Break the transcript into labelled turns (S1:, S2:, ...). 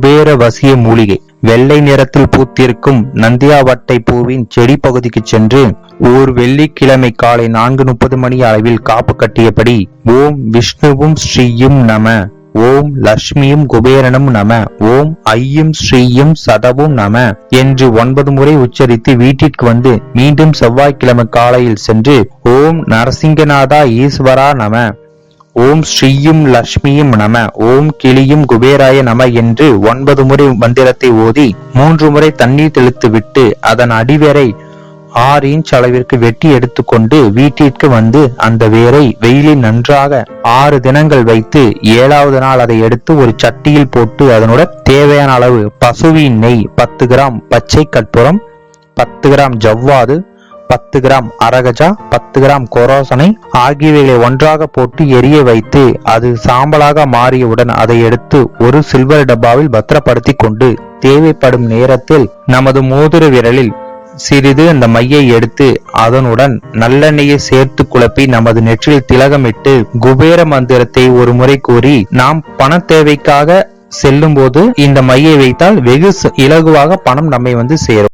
S1: குபேர வசிய மூலிகை. வெள்ளை நிறத்தில் பூத்திருக்கும் நந்தியாவட்டை பூவின் செடி பகுதிக்கு சென்று ஓர் வெள்ளிக்கிழமை காலை நான்கு முப்பது மணி அளவில் காப்பு கட்டியபடி ஓம் விஷ்ணுவும் ஸ்ரீயும் நம ஓம் லட்சுமியும் குபேரனும் நம ஓம் ஐயும் ஸ்ரீயும் சதவும் நம என்று ஒன்பது முறை உச்சரித்து வீட்டிற்கு வந்து மீண்டும் செவ்வாய்க்கிழமை காலையில் சென்று ஓம் நரசிங்கநாதா ஈஸ்வரா நம ஓம் ஸ்ரீயும் லக்ஷ்மியும் நம ஓம் கிளியும் குபேராய நம என்று ஒன்பது முறை மந்திரத்தை ஓதி மூன்று முறை தண்ணீர் தெளித்து விட்டு அதன் அடிவேரை ஆறு இன்ச் அளவிற்கு வெட்டி எடுத்துக்கொண்டு வீட்டிற்கு வந்து அந்த வேரை வெயிலில் நன்றாக ஆறு தினங்கள் வைத்து ஏழாவது நாள் அதை எடுத்து ஒரு சட்டியில் போட்டு அதனுடன் தேவையான அளவு பசுவின் நெய் பத்து கிராம் பச்சை கற்பூரம் பத்து கிராம் ஜவ்வாது பத்து கிராம் அரகஜா பத்து கிராம் கொரோசனை ஆகியவைகளை ஒன்றாக போட்டு எரிய வைத்து அது சாம்பலாக மாறியவுடன் அதை எடுத்து ஒரு சில்வர் டப்பாவில் பத்திரப்படுத்தி கொண்டு தேவைப்படும் நேரத்தில் நமது மோதிர விரலில் சிறிது அந்த மையை எடுத்து அதனுடன் நல்லெண்ணெயை சேர்த்து குழப்பி நமது நெற்றில் திலகமிட்டு குபேர மந்திரத்தை ஒரு முறை கூறி நாம் பண தேவைக்காக செல்லும்போது இந்த மையை வைத்தால் வெகு ச- இலகுவாக பணம் நம்மை வந்து சேரும்.